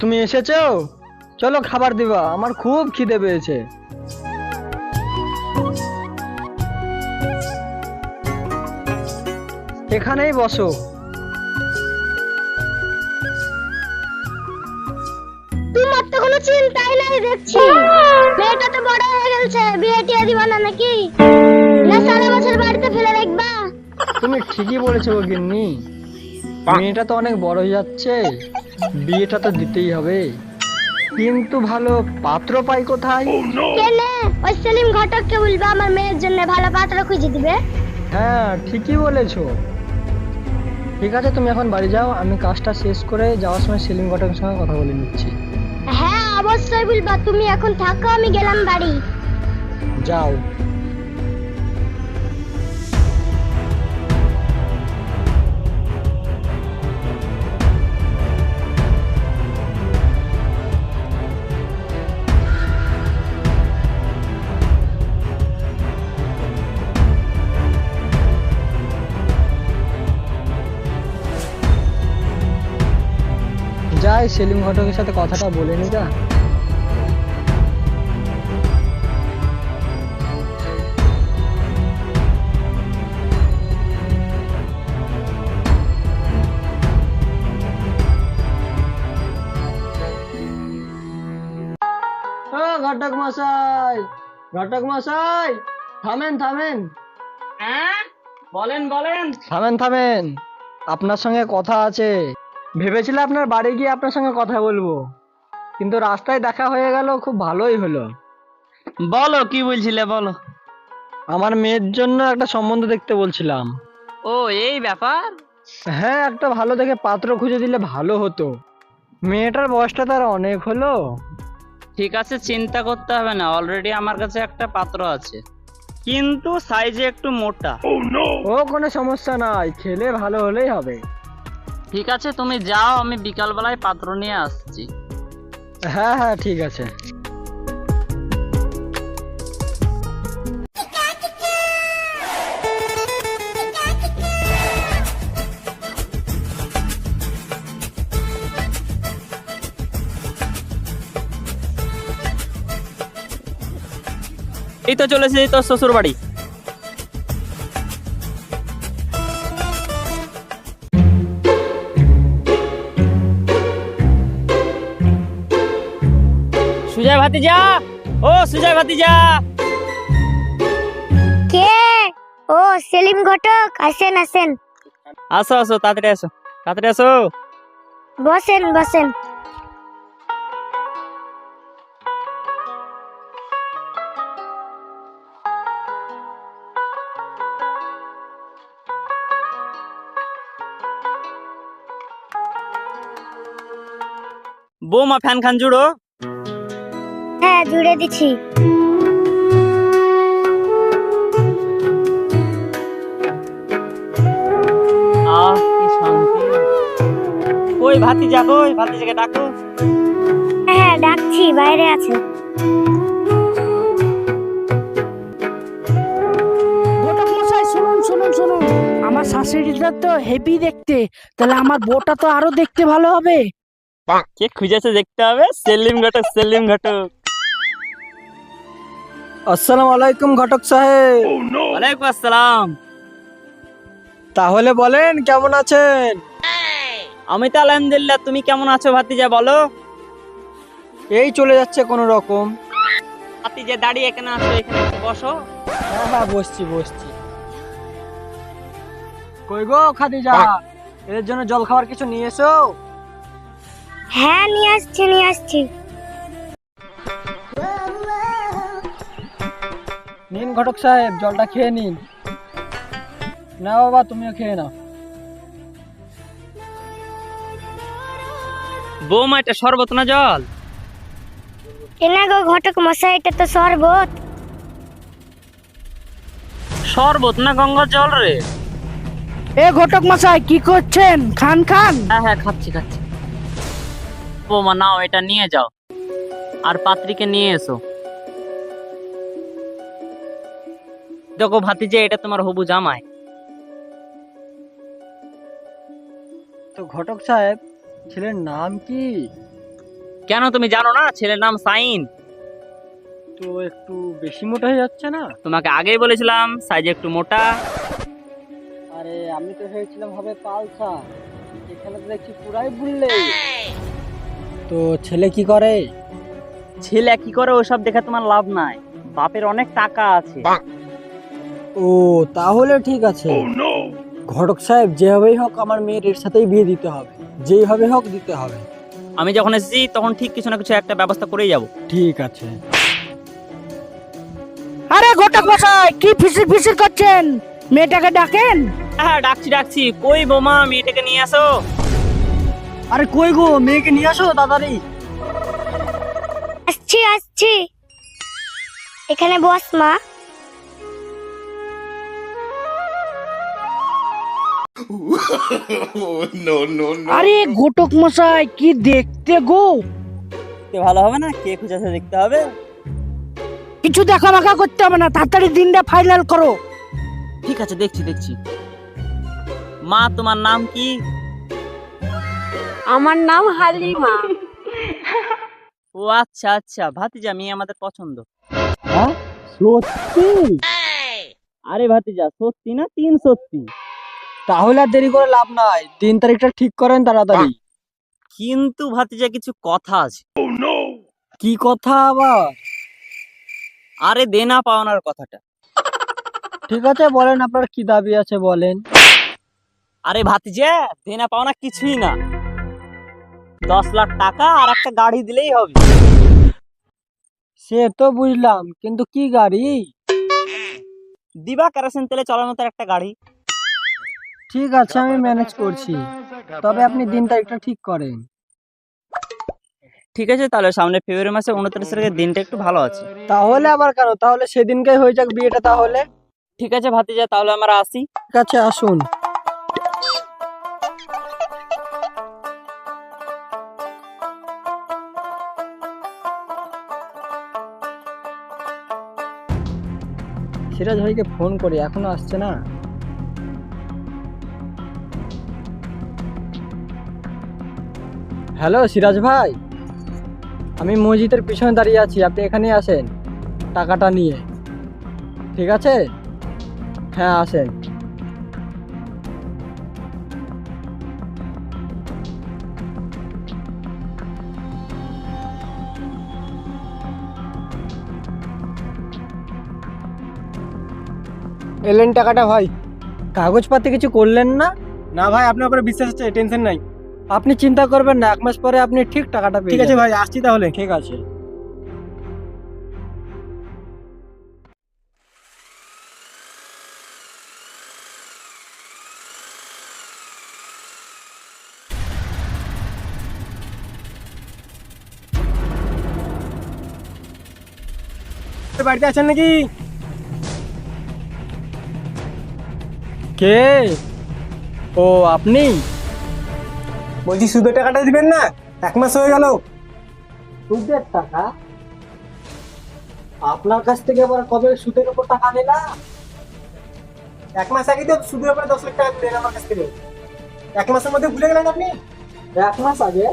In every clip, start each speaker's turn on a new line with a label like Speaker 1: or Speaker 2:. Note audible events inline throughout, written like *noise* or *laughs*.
Speaker 1: তুমি এসেছ? চলো খাবার দিবা আমার খুব খিদে পেয়েছে। এখানেই বসো।
Speaker 2: তোমার তো কোনো চিন্তাই নাই দেখছি। মেয়েটা তো বড় হয়ে গেছে বিয়ে টিয়ে দিবা না নাকি? না সারা বছর বাড়িতে ফেলে রাখবা।
Speaker 1: তুমি ঠিকই বলেছ গিন্নি। মেয়েটা তো অনেক বড় হয়ে যাচ্ছে। বিয়েটা তো দিতেই হবে। কিন্তু ভালো পাত্র পাই কোথায়?
Speaker 2: কেনে? ওই সেলিম ঘটককে বলবা আমার মেয়ের জন্য ভালো পাত্র খুঁজে দিবে।
Speaker 1: হ্যাঁ ঠিকই বলেছ। ঠিক আছে তুমি এখন বাড়ি যাও আমি কাজটা শেষ করে যাওয়ার সময় সেলিম ঘটকের সঙ্গে কথা বলে নিচ্ছি।
Speaker 2: হ্যাঁ অবশ্যই বলবা তুমি এখন থাকো আমি গেলাম বাড়ি।
Speaker 1: যাও। যাই সেলিম ঘটকের সাথে কথাটা বলে নি গা ঘটক মশাই ঘটক মশাই থামেন থামেন।
Speaker 3: হ্যাঁ? বলেন বলেন।
Speaker 1: থামেন থামেন। আপনার সঙ্গে কথা আছে। ভেবেছিলাম আপনার বাড়ি গিয়ে আপনার সঙ্গে কথা বলব কিন্তু রাস্তায় দেখা হয়ে গেল খুব ভালোই হলো।
Speaker 3: বলো কি বলছিলে বলো।
Speaker 1: আমার মেয়ের জন্য একটা সম্বন্ধ দেখতে বলছিলাম।
Speaker 3: ও এই ব্যাপার?
Speaker 1: হ্যাঁ একটা ভালো দেখে পাত্র খুঁজে দিলে ভালো হতো। মেয়েটার বয়সটা তার অনেক হলো।
Speaker 3: ঠিক আছে চিন্তা করতে হবে না অলরেডি আমার কাছে একটা পাত্র আছে। কিন্তু সাইজে একটু মোটা।
Speaker 1: ও কোনো সমস্যা নাই ছেলে ভালো হলেই হবে।
Speaker 3: ঠিক আছে তুমি যাও আমি বিকাল বেলায় পাত্র নিয়ে আসছি।
Speaker 1: হ্যাঁ হ্যাঁ ঠিক আছে।
Speaker 3: এই তো চলেছে তোর শ্বশুর বাড়ি সুজয় ভাতিজা ও সুজয় ভাতিজা।
Speaker 2: কে? ও সেলিম ঘটক আসেন আসেন।
Speaker 3: আসো আসো তাড়াতাড়ি আসো তাড়াতাড়ি আসো।
Speaker 2: বসেন বসেন।
Speaker 3: বৌমা ফ্যান খান জুড়ো।
Speaker 2: হ্যাঁ জুড়ে দিছি
Speaker 3: আহ কি শান্তি। কই ভাতিজা কই ভাতিজাকে ডাকো।
Speaker 2: হ্যাঁ ডাকছি বাইরে আছে।
Speaker 4: ঘটক মশাই শুনুন শুনুন শুনুন। আমার শাশুড়িটা তো হেভি দেখতে। তাহলে আমার বউটা তো আরও দেখতে ভালো হবে।
Speaker 3: কে খুঁজেছে দেখতে হবে? সেলিম ঘটক সেলিম ঘটক।
Speaker 1: আসসালামু আলাইকুম ঘটক সাহেব।
Speaker 3: ওয়ালাইকুম আসসালাম।
Speaker 1: তাহলে বলেন কেমন আছেন?
Speaker 3: আমি তো আলহামদুলিল্লাহ তুমি কেমন আছো ভাতিজা বলো?
Speaker 1: এই চলে যাচ্ছে কোনো রকম।
Speaker 3: ভাতিজা দাঁড়িয়ে এখানে আসো এখানে বসো।
Speaker 1: হ্যাঁ হ্যাঁ বসছি বসছি। কই গো খাদিজা? এদের জন্য জল খাবার কিছু নিয়ে এসো।
Speaker 2: হ্যাঁ নিয়ে আসছি নিয়ে আসছি।
Speaker 1: নিন ঘটক সাহেব জলটা খেয়ে নিন। না বাবা তুমিও খেয়ে নাও।
Speaker 3: বৌমা এটা শরবত না জল?
Speaker 2: কেনা গো ঘটক মশাই এটা তো শরবত।
Speaker 3: শরবত না গঙ্গার জল রে?
Speaker 4: এ ঘটক মশাই কি করছেন? খান খান?
Speaker 3: হ্যাঁ হ্যাঁ খাচ্ছি খাচ্ছি। বৌমা নাও এটা নিয়ে যাও। আর পাত্রীকে নিয়ে এসো। দেখো ভাতিজা এটা তোমার হবু জামাই।
Speaker 1: তো ঘটক সাহেব ছেলের নাম কি?
Speaker 3: কেন তুমি জানো না? ছেলের নাম সাইন।
Speaker 1: তো একটু বেশি মোটা হয়ে যাচ্ছে না?
Speaker 3: তোমাকে আগেই বলেছিলাম সাইজ একটু মোটা।
Speaker 1: আরে আমি তো ভেবেছিলাম হবে পালসা। এখানে তো দেখছি পুরাই বুললে। তো ছেলে কি করে?
Speaker 3: ছেলে কি করে ওসব দেখে তোমার লাভ নাই। বাপের অনেক টাকা আছে।
Speaker 1: ও তাহলে ঠিক আছে। ঘটক সাহেব যেভাবেই হোক আমার মেয়ের এর সাথেই বিয়ে দিতে হবে। যেইভাবে হোক দিতে হবে।
Speaker 3: আমি যখন এসেছি তখন ঠিক কিছু না কিছু একটা ব্যবস্থা করেই যাব।
Speaker 1: ঠিক আছে।
Speaker 4: আরে ঘটক মশাই কি ফিসির ফিসির করছেন? মেয়েটাকে ডাকেন।
Speaker 3: হ্যাঁ ডাকছি ডাকছি। কই বোমা মেয়েটাকে নিয়ে আসো।
Speaker 1: আরে কই গো মেয়েকে নিয়ে আসো তাড়াতাড়ি।
Speaker 2: আসছি আসছি। এখানে বস মা। *laughs*
Speaker 4: আরে ঘটক মশাই কি দেখতে গো?
Speaker 3: ভালো হবে না? কে খুঁজেছে দেখতে হবে?
Speaker 4: কিছু দেখা মাখা করতে হবে না তাড়াতাড়ি দিনটা ফাইনাল করো।
Speaker 3: ঠিক আছে দেখছি দেখছি। মা তোমার নাম কি?
Speaker 5: আমার নাম হালিমা।
Speaker 3: ও আচ্ছা আচ্ছা ভাতিজা মেয়ে আমাদের পছন্দ।
Speaker 1: হ্যাঁ? সত্যি?
Speaker 3: আরে ভাতিজা সত্যি না তিন সত্যি?
Speaker 1: তাহলে আর দেরি করে লাভ নাই। দিন তারিখটা ঠিক করেন তাড়াতাড়ি।
Speaker 3: কিন্তু ভাতিজা কিছু কথা আছে।
Speaker 1: কি কথা আবার?
Speaker 3: আরে দেনা পাওনার কথাটা।
Speaker 1: ঠিক আছে বলেন আপনার কি দাবি আছে বলেন।
Speaker 3: আরে ভাতিজা দেনা পাওনা কিছুই না। দশ লাখ টাকা আর একটা গাড়ি দিলেই হবে।
Speaker 1: সে তো বুঝলাম কিন্তু কি গাড়ি?
Speaker 3: দিবা কেরোসিন তেলে চলার মতো একটা গাড়ি।
Speaker 1: ঠিক আছে আমি ম্যানেজ করছি। তবে আপনি দিন তারিখটা ঠিক করেন।
Speaker 3: ঠিক আছে তাহলে সামনে ফেব্রুয়ারি মাসে উনত্রিশ তারিখের দিনটা একটু ভালো আছে।
Speaker 1: তাহলে আবার কেন তাহলে সেদিনকে হয়ে যাক বিয়েটা তাহলে।
Speaker 3: ঠিক আছে ভাতিজা তাহলে আমরা আসি।
Speaker 1: ঠিক আছে আসুন। সিরাজ ভাইকে ফোন করি এখনও আসছে না? হ্যালো, সিরাজ ভাই। আমি মসজিদের পিছনে দাঁড়িয়ে আছি, আপনি এখানেই আসেন, টাকাটা নিয়ে। ঠিক আছে? হ্যাঁ আসেন। এলেন টাকাটা ভাই। কাগজপাতি কিছু করলেন না?
Speaker 6: না ভাই, আপনার উপরে বিশ্বাস আছে টেনশন নাই।
Speaker 1: আপনি চিন্তা করবেন না এক মাস পরে আপনি ঠিক টাকাটা পেয়ে
Speaker 6: ঠিক আছে
Speaker 1: যাবেন।
Speaker 6: ভাই আসছি তাহলে।
Speaker 1: ঠিক আছে।
Speaker 6: বাড়িতে আছেন নাকি?
Speaker 1: কে? ও আপনি?
Speaker 6: বলছি সুদের টাকাটা দিবেন না? এক মাস হয়ে গেল।
Speaker 1: সুদের টাকা? আপনার কাছ থেকে আবার কবে সুদের উপর টাকা না
Speaker 6: এক মাস আগে তো সুদের উপরে দশ লাখ টাকা দিলেন আমার কাছ থেকে। এক মাসের মধ্যে ভুলে গেলেন আপনি?
Speaker 1: এক মাস আগে?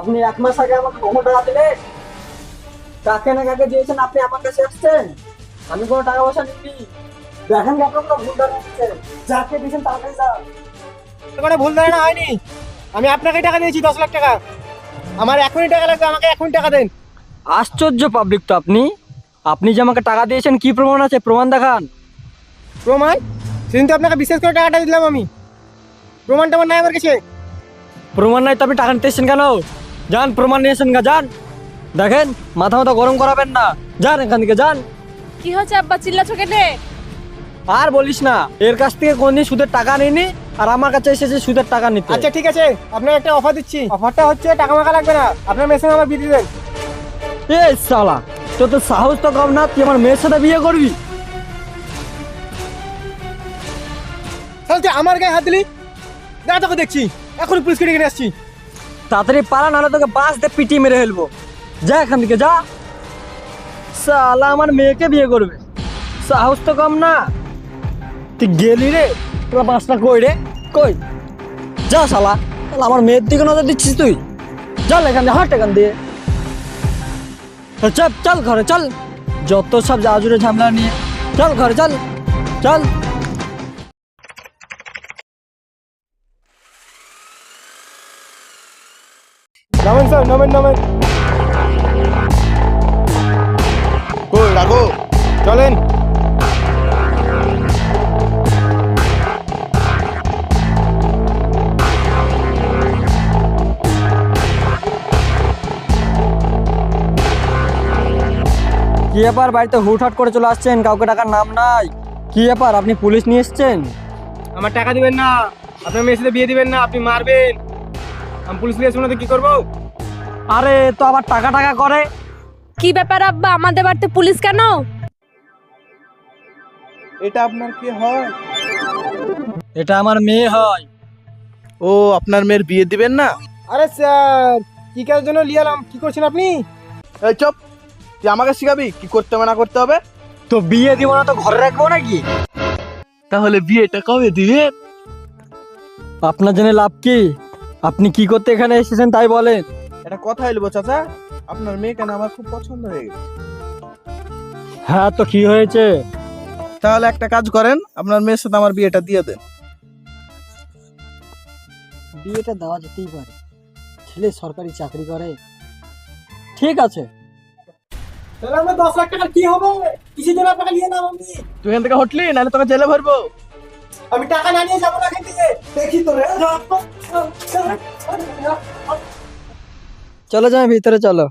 Speaker 1: আপনি এক মাস আগে আমাকে কত টাকা দিলেন? কাকে না কাকে দিয়েছেন? আপনি আমার কাছে আসছেন? আমি কোনো টাকা পয়সা নিইনি। দেখেন কি আপনার ভুল দাঁড়িয়েছে যাকে দিয়েছেন তার কাছে
Speaker 6: কোনো ভুল ধারণা হয়নি। আমি আপনাকে টাকা দিয়েছি দশ লাখ টাকা। আমার এখনই টাকা লাগবে আমাকে এখনই টাকা দেন।
Speaker 1: আশ্চর্য পাবলিক তো আপনি। আপনি যে আমাকে টাকা দিয়েছেন কি প্রমাণ আছে? প্রমাণ দেখান।
Speaker 6: প্রমাণ? সেদিন তো আপনাকে বিশেষ করে টাকাটা দিলাম আমি। প্রমাণ টমাণ নাই আমার কাছে।
Speaker 1: প্রমাণ নাই তো আপনি টাকা নিতে এসেছেন কেন? যান প্রমাণ নিয়ে এসেন গা যান। দেখেন মাথা মাথা গরম করাবেন না। যান এখান থেকে যান।
Speaker 5: কি হচ্ছে আব্বা চিল্লাছো কেটে
Speaker 1: আর বলিস না এর কাছ থেকে কোনদিন সুদের টাকা নিনি আর আমার কাছে এসেছে সুদের টাকা নিতে।
Speaker 6: আচ্ছা ঠিক আছে। আপনার একটা অফার দিচ্ছি। অফারটা হচ্ছে টাকা মাকা লাগবে না। আপনার মেয়ের সঙ্গে আমার বিয়ে দিয়ে দেন।
Speaker 1: এ সালা তোর তো সাহস তো কম না তুই আমার মেয়ের সাথে বিয়ে করবি?
Speaker 6: তুই আমার গায়ে হাত দিলি? না তোকে দেখছি এখন পুলিশকে ডেকে নিয়ে আসছি।
Speaker 1: তাড়াতাড়ি পালা নাহলে তোকে বাস দিয়ে পিটিয়ে মেরে ফেলব। যা এখান থেকে যা। সালা আমার মেয়েকে বিয়ে করবে। সাহস তো কম না। তুই গেলি রে তোরা বাসটা কই রে? কই? যা শালা তাহলে আমার মেয়ের দিকে নজর দিচ্ছিস তুই। চল এখান দিয়ে হাট এখান দিয়ে। চল চল ঘরে চল। যত সব জাজুরে ঝামেলা নিয়ে চল ঘরে চল চল।
Speaker 6: নামেন স্যার নামেন নামেন।
Speaker 7: কই রাখো
Speaker 6: চলেন।
Speaker 1: কি ব্যাপার? বাড়িতে হুটহাট করে চলে আসছেন কাউকে টাকার নাম নাই। কি ব্যাপার? আপনি পুলিশ নিয়ে এসছেন?
Speaker 6: আমার টাকা দিবেন না আপনার মেয়ের সাথে বিয়ে দিবেন না আপনি মারবেন। আমি পুলিশ নিয়ে আসব তো কি করব?
Speaker 1: আরে তো আবার টাকা টাকা করে?
Speaker 5: কি ব্যাপার আব্বা? আমাদের বাড়িতে পুলিশ কেন?
Speaker 7: এটা আপনার কি হয়?
Speaker 1: এটা আমার মেয়ে হয়।
Speaker 7: ও আপনার মেয়ের বিয়ে দিবেন না?
Speaker 6: আরে স্যার কি কাজের জন্য লিয়ে এলাম? কি করছেন আপনি?
Speaker 7: এই চপ! তুই আমাকে শিখাবি কি করতে হবে না করতে হবে?
Speaker 1: তো বিয়ে দিব না তো ঘরে রাখব নাকি?
Speaker 7: তাহলে বিয়েটা কবে দিবেন
Speaker 1: আপনার জন্য লাভ কি? আপনি কি করতে এখানে এসেছেন তাই বলেন।
Speaker 7: এটা কথা এলবো চাচা আপনার মেয়ে কেন আমার খুব পছন্দ হয়ে গেছে।
Speaker 1: হ্যাঁ তো কি হয়েছে?
Speaker 7: তাহলে একটা কাজ করেন আপনার মেয়ের সাথে আমার বিয়েটা দিয়ে দেন।
Speaker 1: বিয়েটা দেওয়া যেতেই পারে। ছেলে সরকারি চাকরি করে। ঠিক আছে
Speaker 6: তাহলে আমরা দশ লাখ টাকা কি হবে কিসের জন্য আপনাকে নিয়ে নাম আমি
Speaker 7: তুই এখান থেকে হটলি নাহলে তোকে জেলে ভরবো
Speaker 6: আমি টাকা না নিয়ে যাব না এখান থেকে দেখি তো রে
Speaker 1: চলো যাই ভিতরে চলো